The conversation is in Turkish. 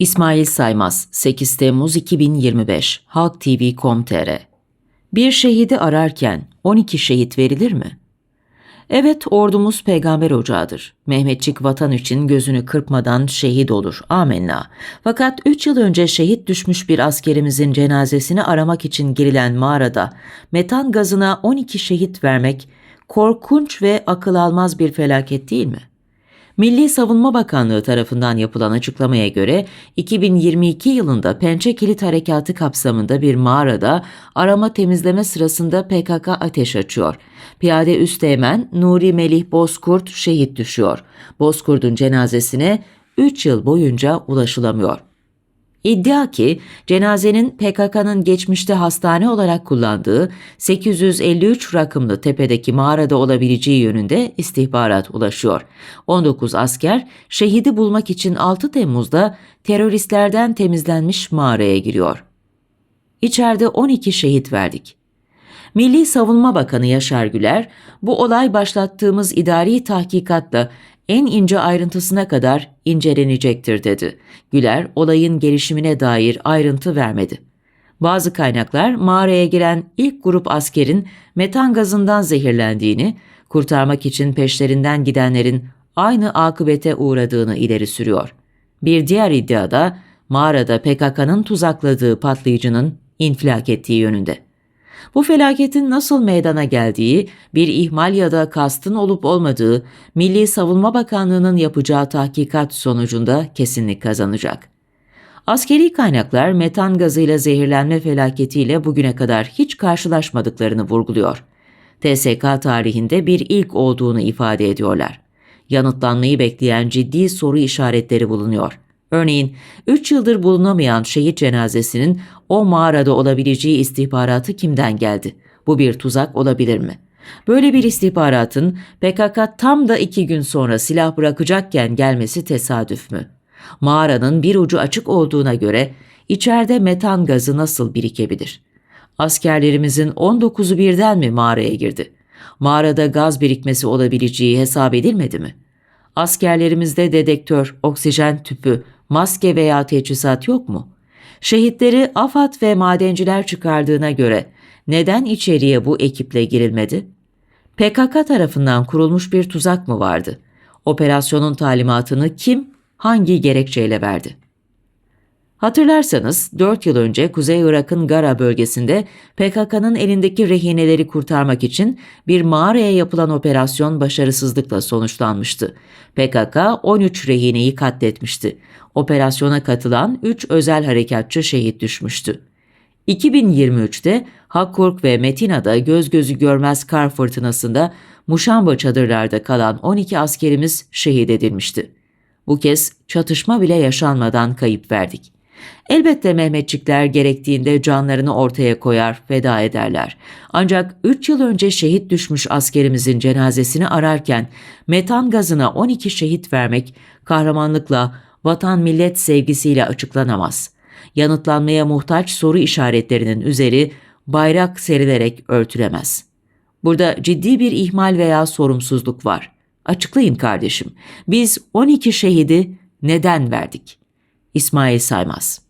İsmail Saymaz, 8 Temmuz 2025, Halk TV.com.tr Bir şehidi ararken 12 şehit verilir mi? Evet, ordumuz peygamber ocağıdır. Mehmetçik vatan için gözünü kırpmadan şehit olur. Amenna. Fakat 3 yıl önce şehit düşmüş bir askerimizin cenazesini aramak için girilen mağarada metan gazına 12 şehit vermek korkunç ve akıl almaz bir felaket değil mi? Milli Savunma Bakanlığı tarafından yapılan açıklamaya göre 2022 yılında Pençe Kilit Harekatı kapsamında bir mağarada arama temizleme sırasında PKK ateş açıyor. Piyade Üsteğmen Nuri Melih Bozkurt şehit düşüyor. Bozkurt'un cenazesine 3 yıl boyunca ulaşılamıyor. İddia ki cenazenin PKK'nın geçmişte hastane olarak kullandığı 853 rakımlı tepedeki mağarada olabileceği yönünde istihbarat ulaşıyor. 19 asker şehidi bulmak için 6 Temmuz'da teröristlerden temizlenmiş mağaraya giriyor. İçeride 12 şehit verdik. Milli Savunma Bakanı Yaşar Güler, bu olay başlattığımız idari tahkikatla en ince ayrıntısına kadar incelenecektir dedi. Güler, olayın gelişimine dair ayrıntı vermedi. Bazı kaynaklar mağaraya giren ilk grup askerin metan gazından zehirlendiğini, kurtarmak için peşlerinden gidenlerin aynı akıbete uğradığını ileri sürüyor. Bir diğer iddiada mağarada PKK'nın tuzakladığı patlayıcının infilak ettiği yönünde. Bu felaketin nasıl meydana geldiği, bir ihmal ya da kastın olup olmadığı Milli Savunma Bakanlığı'nın yapacağı tahkikat sonucunda kesinlik kazanacak. Askeri kaynaklar metan gazıyla zehirlenme felaketiyle bugüne kadar hiç karşılaşmadıklarını vurguluyor. TSK tarihinde bir ilk olduğunu ifade ediyorlar. Yanıtlanmayı bekleyen ciddi soru işaretleri bulunuyor. Örneğin 3 yıldır bulunamayan şehit cenazesinin o mağarada olabileceği istihbaratı kimden geldi? Bu bir tuzak olabilir mi? Böyle bir istihbaratın PKK tam da iki gün sonra silah bırakacakken gelmesi tesadüf mü? Mağaranın bir ucu açık olduğuna göre içeride metan gazı nasıl birikebilir? Askerlerimizin 19'u birden mi mağaraya girdi? Mağarada gaz birikmesi olabileceği hesap edilmedi mi? Askerlerimizde dedektör, oksijen tüpü, maske veya teçhizat yok mu? Şehitleri AFAD ve madenciler çıkardığına göre neden içeriye bu ekiple girilmedi? PKK tarafından kurulmuş bir tuzak mı vardı? Operasyonun talimatını kim, hangi gerekçeyle verdi? Hatırlarsanız 4 yıl önce Kuzey Irak'ın Gara bölgesinde PKK'nın elindeki rehineleri kurtarmak için bir mağaraya yapılan operasyon başarısızlıkla sonuçlanmıştı. PKK 13 rehineyi katletmişti. Operasyona katılan 3 özel harekatçı şehit düşmüştü. 2023'te Hakkurk ve Metina'da göz gözü görmez kar fırtınasında Muşamba çadırlarda kalan 12 askerimiz şehit edilmişti. Bu kez çatışma bile yaşanmadan kayıp verdik. Elbette Mehmetçikler gerektiğinde canlarını ortaya koyar, feda ederler. Ancak 3 yıl önce şehit düşmüş askerimizin cenazesini ararken metan gazına 12 şehit vermek kahramanlıkla, vatan millet sevgisiyle açıklanamaz. Yanıtlanmaya muhtaç soru işaretlerinin üzeri bayrak serilerek örtülemez. Burada ciddi bir ihmal veya sorumsuzluk var. Açıklayın kardeşim. Biz 12 şehidi neden verdik? İsmail Saymaz